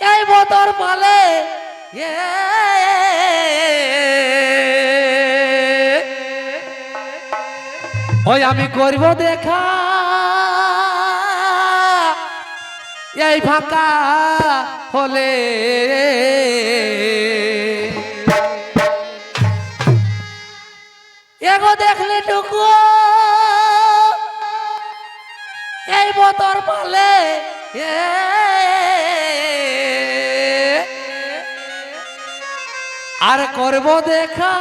এই বতর পালে। ওই আমি করব দেখা। এই ফাঁকা হলে। এগো দেখলে টুকু। এই বতর পালে। এ আর করব দেখা।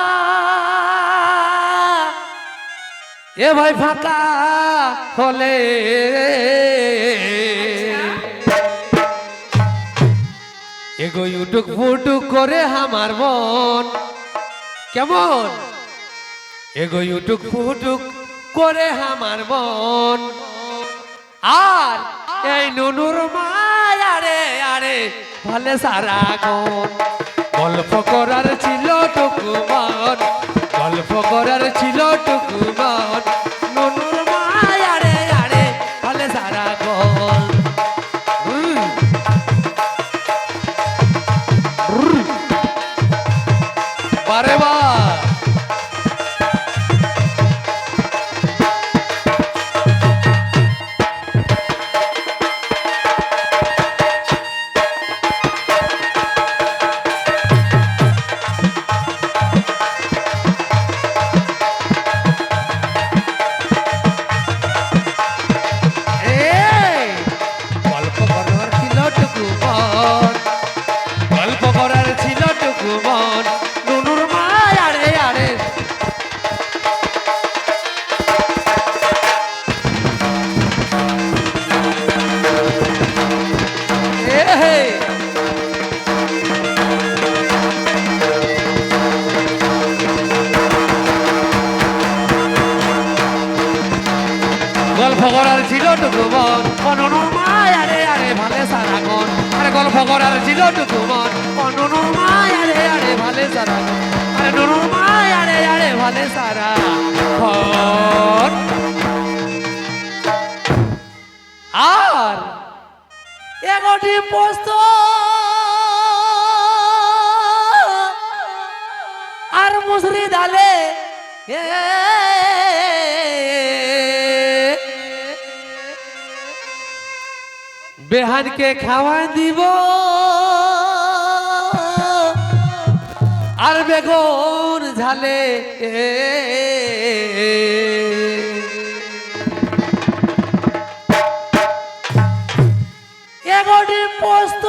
এ ভাই ফাঁকা হলে। এগো ইউটুক ফুটুক করে আমার মন। কেমন? এগো ইউটুক ফুটুক করে আমার মন। আর এই নুনুর মায়ারে, আরে ভালে সারা গন গল্প করার ছিল টুকুমন গল্প করার ছিল টুকুমন গল্প করার ছিল টুকু মন অনুনুর মায়, আরে আরে, ভালে সারা গন আরে গল্প করার ছিল টুকু মন অনুনুর মায়, আরে আরে, ভালে সারা গন আরে, নুনুর মায়, আরে আরে, ভালে সারা আর এগোটি পোস্ত আর মুসরি ডালে এ বেহানকে খাওয়া দিব। আর বেগুন ঝালে এগোটি পোস্ত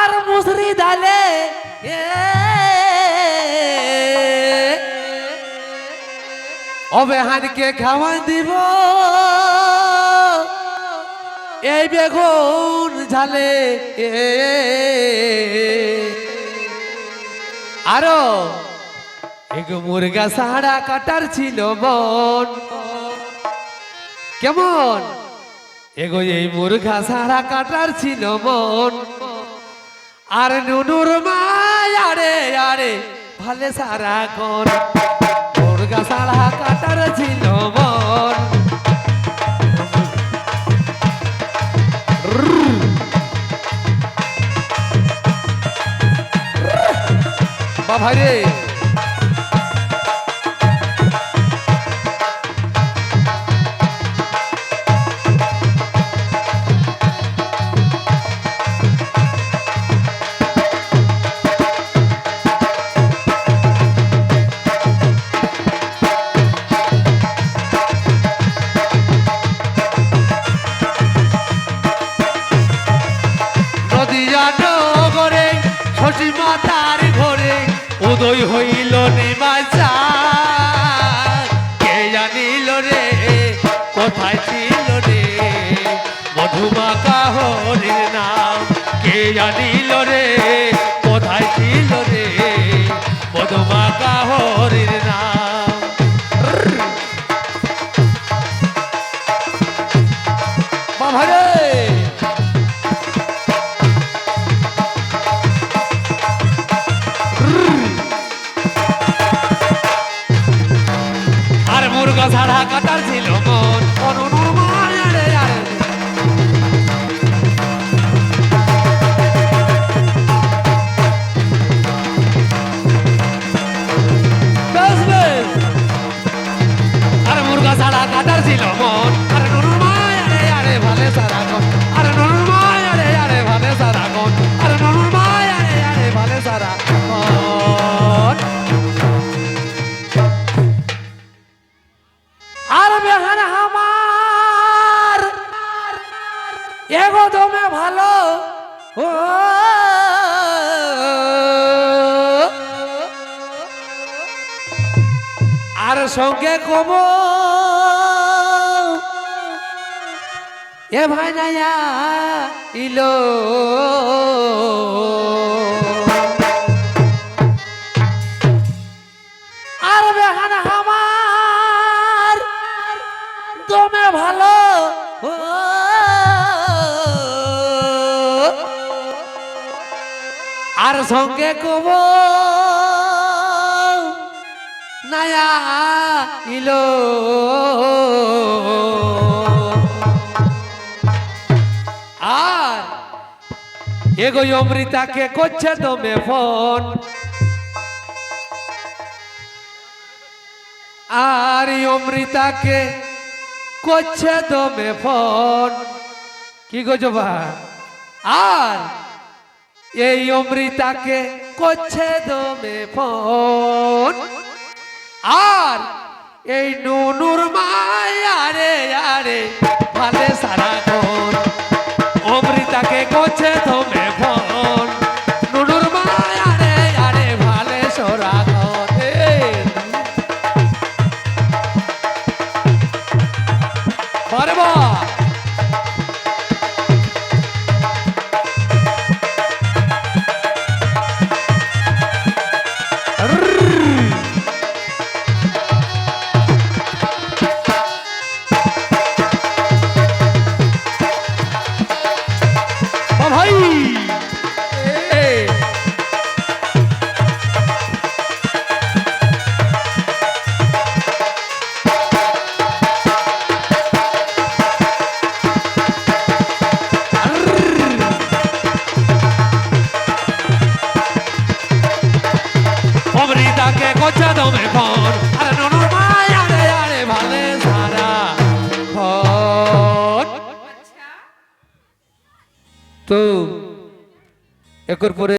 আর মুসরি ডালে অবেহানকে খাওয়া দিব। এই বেগুন ঝালে আরও এক মুরগা সাড়া কাটার ছিল মন কেমন এগো এই মুরগা সাড়া কাটার ছিল মন আর নুনুর মায় আরে আরে ভালে সারা কোন মুরগা সাড়া কাটার ছিল মন বাবা রে। মাতার ঘরে উদয় হইল নিমাচা কে জানিল রে, কোথায় ছিল রে? মধুমাকা হরির নাম। কে জানিল রে, কোথায় ছিল রে? মধুমাকা হরির সঙ্গে কম। এ ভাই নাইয়া ইলো। আর বেহান আমার দমে ভালো আর সঙ্গে কব নায়া ইলো। আর এগো অমৃতাকে করছে দমে ফোন। আর এই অমৃতাকে করছে দমে ফোন। কি গো জবা? আর এই অমৃতাকে করছে দমে ফোন। আর এই নুনুর মায়ারে আরে ভালে সারা ঘর। অমৃতাকে করছে তোমে ফোন কোচা দমে ফোন আরে ননুর মায়া রে আরে ভালে সারা ফোন তো একর পরে